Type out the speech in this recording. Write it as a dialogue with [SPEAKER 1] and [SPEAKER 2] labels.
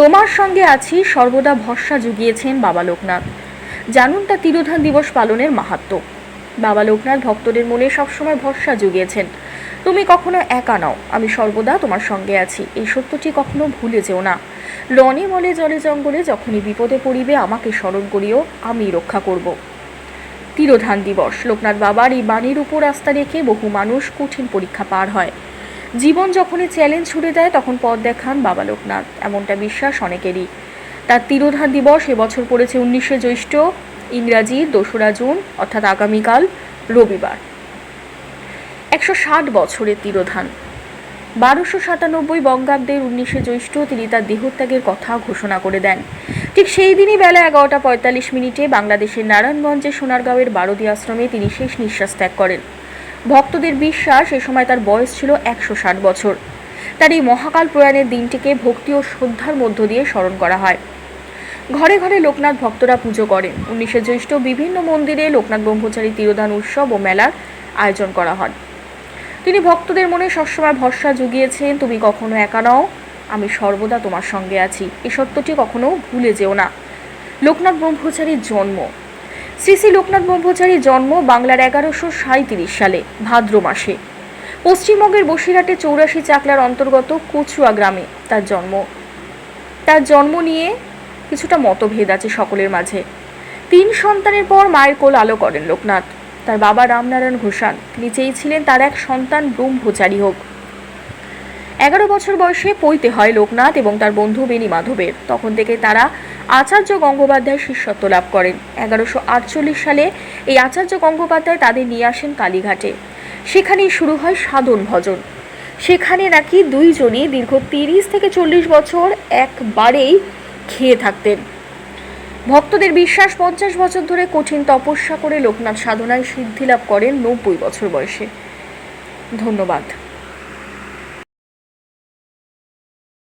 [SPEAKER 1] তোমার সঙ্গে আছি সর্বদা ভরসা জুগিয়েছেন বাবা লোকনাথ। জানুন তা তিরোধান দিবস পালনের মাহাত্ম্য বাবা লোকনাথ ভক্তদের মনে সবসময় ভরসা জুগিয়েছেন। তুমি কখনো একা নাও, আমি সর্বদা তোমার সঙ্গে আছি, এই সত্যটি কখনো ভুলে যেও না। রনে মলে জলে জঙ্গলে যখনই বিপদে পড়িবে আমাকে স্মরণ করিও, আমি রক্ষা করব। তিরোধান দিবস, লোকনাথ বাবার এই বাণীর উপর আস্থা রেখে বহু মানুষ কঠিন পরীক্ষা পার হয়। জীবন যখনই চ্যালেঞ্জ ছুড়ে দেয় তখন পথ দেখান বাবা লোকনাথ। এমনটা বিশ্বাস অনেকেরই। তার তিরোধান দিবস এবছর পড়েছে উনিশে জ্যৈষ্ঠ, ইংরাজি, দোসরা জুন, অর্থাৎ আগামীকাল, রবিবার। একশো ষাট বছরের তিরোধান। বারোশো সাতানব্বই বঙ্গাব্দের উনিশে জ্যৈষ্ঠ তিনি তার দেহত্যাগের কথা ঘোষণা করে দেন। ঠিক সেই দিনই বেলা এগারোটা পঁয়তাল্লিশ মিনিটে বাংলাদেশের নারায়ণগঞ্জের সোনারগাঁওয়ের বারদী আশ্রমে তিনি শেষ নিঃশ্বাস ত্যাগ করেন। ভক্তদের বিশ্বাস, এ সময় তার বয়স ছিল একশো ষাট বছর। তার এই মহাকাল প্রয়াণের দিনটিকে ভক্তি ও শ্রদ্ধার মধ্য দিয়ে স্মরণ করা হয়। ঘরে ঘরে লোকনাথ ভক্তরা পুজো করেন। উনিশে জ্যৈষ্ঠ বিভিন্ন মন্দিরে লোকনাথ ব্রহ্মচারী তিরোধান উৎসব ও মেলার আয়োজন করা হয়। তিনি ভক্তদের মনে সবসময় ভরসা জুগিয়েছেন, তুমি কখনো একা নও, আমি সর্বদা তোমার সঙ্গে আছি। এই সত্যটি কখনো ভুলে যেও না। লোকনাথ ব্রহ্মচারীর জন্ম শ্রী শ্রী লোকনাথ ব্রহ্মচারীর জন্ম বাংলার এগারোশো সাঁত্রিশ সালে, ভাদ্র মাসে। পশ্চিমবঙ্গের বসিরহাটে চৌরাশি চাকলার অন্তর্গত কচুয়া গ্রামে তার জন্ম। তার জন্ম নিয়ে কিছুটা মতভেদ আছে সকলের মাঝে। তিন সন্তানের পর মায়ের কোল আলো করেন লোকনাথ। তার বাবা রামনারায়ণ ঘোষাল, তিনি চেয়েছিলেন তার এক সন্তান ব্রহ্মচারী হোক। এগারো বছর বয়সে পৈতে হয় লোকনাথ এবং তার বন্ধু বেনি মাধবের। তখন থেকে তারা আচার্য গঙ্গোপাধ্যায় শিষ্যত্ব লাভ করেন। এগারোশো আটচল্লিশ সালে এই আচার্য গঙ্গোপাধ্যায় তাদের নিয়ে আসেন কালীঘাটে। সেখানেই শুরু হয় সাধন ভজন। সেখানে নাকি দুইজনই দীর্ঘ তিরিশ থেকে চল্লিশ বছর একবারেই খেয়ে থাকতেন। ভক্তদের বিশ্বাস, পঞ্চাশ বছর ধরে কঠিন তপস্যা করে লোকনাথ সাধনায় সিদ্ধি লাভ করেন নব্বই বছর বয়সে। ধন্যবাদ।